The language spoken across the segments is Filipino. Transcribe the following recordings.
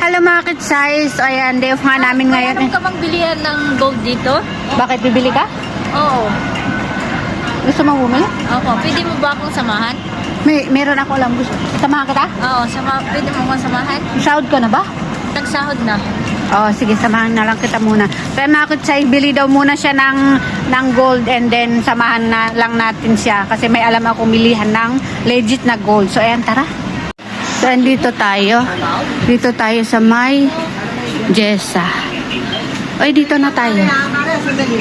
Hello market size. Ayan, day off nga namin ngayon. Meron ka bang bilihan ng gold dito? Bakit bibili ka? Oo. Gusto mo bumili? Opo. Pwede mo ba akong samahan? May, meron ako alam gusto. Samahan kita? Oo, sama, pwede mo akong samahan? Sahod ka na ba? Nagsahod na. Oh, sige, samahan na lang kita muna. Kaya market size, bili daw muna siya ng, ng gold and then samahan na lang natin siya. Kasi may alam ako milihan ng legit na gold. So, ayan, tara. So, dito tayo. Dito tayo sa may Jessa. Ay, dito na tayo.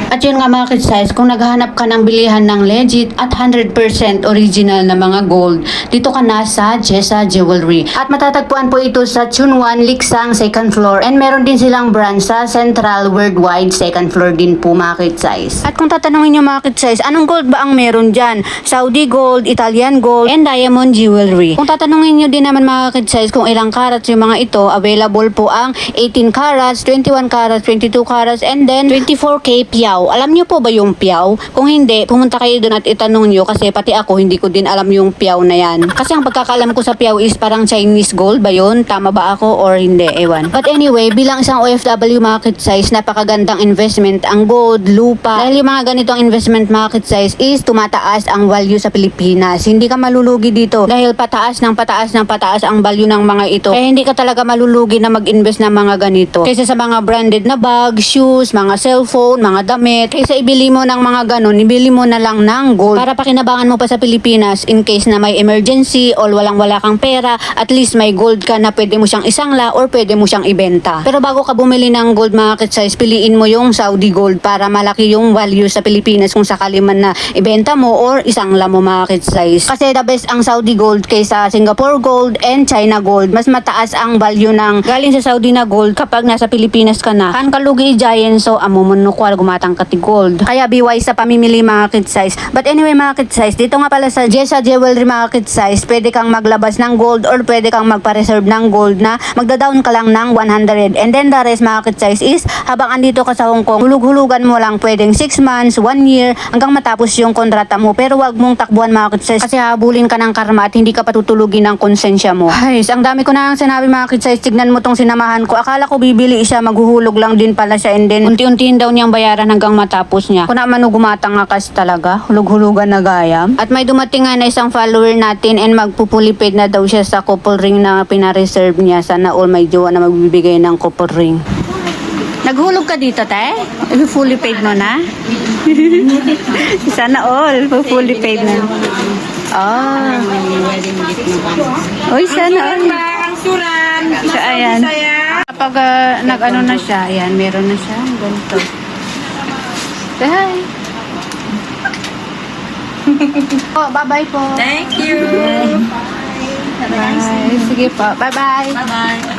At yun nga mga size, kung naghahanap ka ng bilihan ng legit at 100% original na mga gold, dito ka na sa Jessa Jewelry. At matatagpuan po ito sa Chunwan, Liksang, second floor. And meron din silang branch sa Central Worldwide, second floor din po mga size. At kung tatanungin nyo mga size, anong gold ba ang meron dyan? Saudi gold, Italian gold, and diamond jewelry. Kung tatanungin nyo din naman mga size kung ilang carats yung mga ito, available po ang 18 carats, 21 carats, 22 carats, and then 24K piyaw. Alam nyo po ba yung piyaw? Kung hindi, pumunta kayo doon at itanong nyo kasi pati ako hindi ko din alam yung piyaw na yan. Kasi ang pagkakalam ko sa piyaw is parang Chinese gold ba yun? Tama ba ako or hindi? Ewan. But anyway, bilang isang OFW market size, napakagandang investment ang gold, lupa. Dahil yung mga ganitong investment market size is tumataas ang value sa Pilipinas. Hindi ka malulugi dito dahil pataas ng pataas ng pataas ang value ng mga ito. Kaya hindi ka talaga malulugi na mag-invest ng mga ganito. Kaysa sa mga branded na bag, shoes, mga cellphone, mga damit. Kaysa ibili mo ng mga ganun, ibili mo na lang ng gold para pakinabangan mo pa sa Pilipinas in case na may emergency or walang-wala kang pera, at least may gold ka na pwede mo siyang isangla or pwede mo siyang ibenta. Pero bago ka bumili ng gold market size, piliin mo yung Saudi gold para malaki yung value sa Pilipinas kung sakali man na ibenta mo or isangla mo market size. Kasi the best ang Saudi gold kaysa Singapore gold and China gold. Mas mataas ang value ng galing sa Saudi na gold kapag nasa Pilipinas ka na. Kan kalugi giant so amumunukwa gumatang kati gold. Kaya biway sa pamimili market size. But anyway market size, dito nga pala sa Jessa Jewelry market size, pwede kang maglabas ng gold or pwede kang magpa-reserve ng gold na magda-down ka lang ng 100. And then the rest market size is habang andito ka sa Hong Kong, hulug-hulugan mo lang pwedeng 6 months, 1 year, hanggang matapos yung kontrata mo. Pero wag mong takbuhan market size kasi habulin ka ng karma at hindi ka patutulugin ng konsensya mo. Ay, ang dami ko na ang sinabi market size. Tignan mo tong sinamahan ko. Akala ko bibili siya, maghuhulog lang din pala siya and then unti-untiin daw niyang bayaran hanggang matapos niya. Kung naman gumatang nga kasi talaga, hulug-hulugan na gayam. At may dumating nga na isang follower natin and magpupulipid na daw siya sa couple ring na pinareserve niya. Sana all may jowa na magbibigay ng couple ring. Naghulog ka dito, te? Fully paid mo na? Sana all, fully paid na. Oh. Uy, sana all. Ang suran. So, ayan. Kapag ah, nag-ano na siya, ayan, meron na siya. Ganito. Say hi. oh, bye-bye po. Thank you. Bye. Sige po. Bye-bye. Bye-bye.